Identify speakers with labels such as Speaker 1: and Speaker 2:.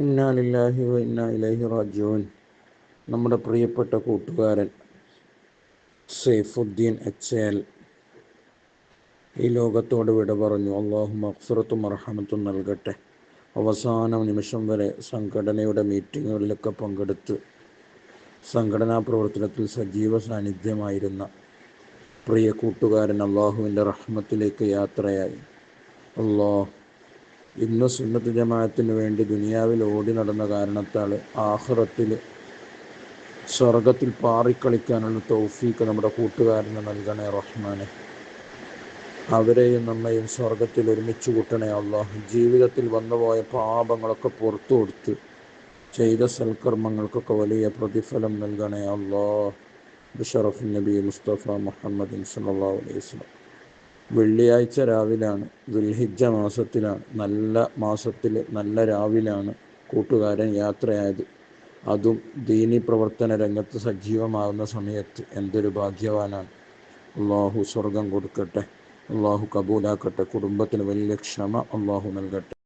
Speaker 1: ഇന്നാലില്ലാഹി ഇന്നാ റാജിഊൻ. നമ്മുടെ പ്രിയപ്പെട്ട കൂട്ടുകാരൻ സൈഫുദ്ദീൻ എച്ച് എൽ ഈ ലോകത്തോട് വിട പറഞ്ഞു. അള്ളാഹു അക്സുറത്തും അർഹമത്തും നൽകട്ടെ. അവസാന നിമിഷം വരെ സംഘടനയുടെ മീറ്റിങ്ങുകളിലൊക്കെ പങ്കെടുത്ത് സംഘടനാ പ്രവർത്തനത്തിൽ സജീവ സാന്നിധ്യമായിരുന്ന പ്രിയ കൂട്ടുകാരൻ അള്ളാഹുവിന്റെ റഹ്മത്തിലേക്ക് യാത്രയായി. അള്ളാഹ് ഇന്ന് സുന്നത്ത് ജമാഅത്തിന് വേണ്ടി ദുനിയാവിൽ ഓടി നടന്ന കാരണത്താൽ ആഹ്റത്തിൽ സ്വർഗത്തിൽ പാറിക്കളിക്കാനുള്ള തൗഫീക്ക് നമ്മുടെ കൂട്ടുകാരന് നൽകണേ റഹ്മാനെ. അവരെയും നമ്മയും സ്വർഗത്തിൽ ഒരുമിച്ച് കൂട്ടണേ അള്ളാഹ്. ജീവിതത്തിൽ വന്നുപോയ പാപങ്ങളൊക്കെ പുറത്തു കൊടുത്ത് ചെയ്ത സൽക്കർമ്മങ്ങൾക്കൊക്കെ വലിയ പ്രതിഫലം നൽകണേ അള്ളാഹ്. ബിഷറഫ് നബി മുസ്തഫ മുഹമ്മദ് സല്ലാ അലൈഹി വസ്ലം വെള്ളിയാഴ്ച രാവിലാണ് ദുൽഹിജ മാസത്തിലാണ് നല്ല മാസത്തിൽ നല്ല രാവിലാണ് കൂട്ടുകാരൻ യാത്രയായത്. അതും ദീനി പ്രവർത്തന രംഗത്ത് സജീവമാകുന്ന സമയത്ത് എന്തൊരു ഭാഗ്യവാനാണ്. അള്ളാഹു സ്വർഗം കൊടുക്കട്ടെ അള്ളാഹു കബൂലാക്കട്ടെ കുടുംബത്തിന് വലിയ ക്ഷമ അള്ളാഹു നൽകട്ടെ.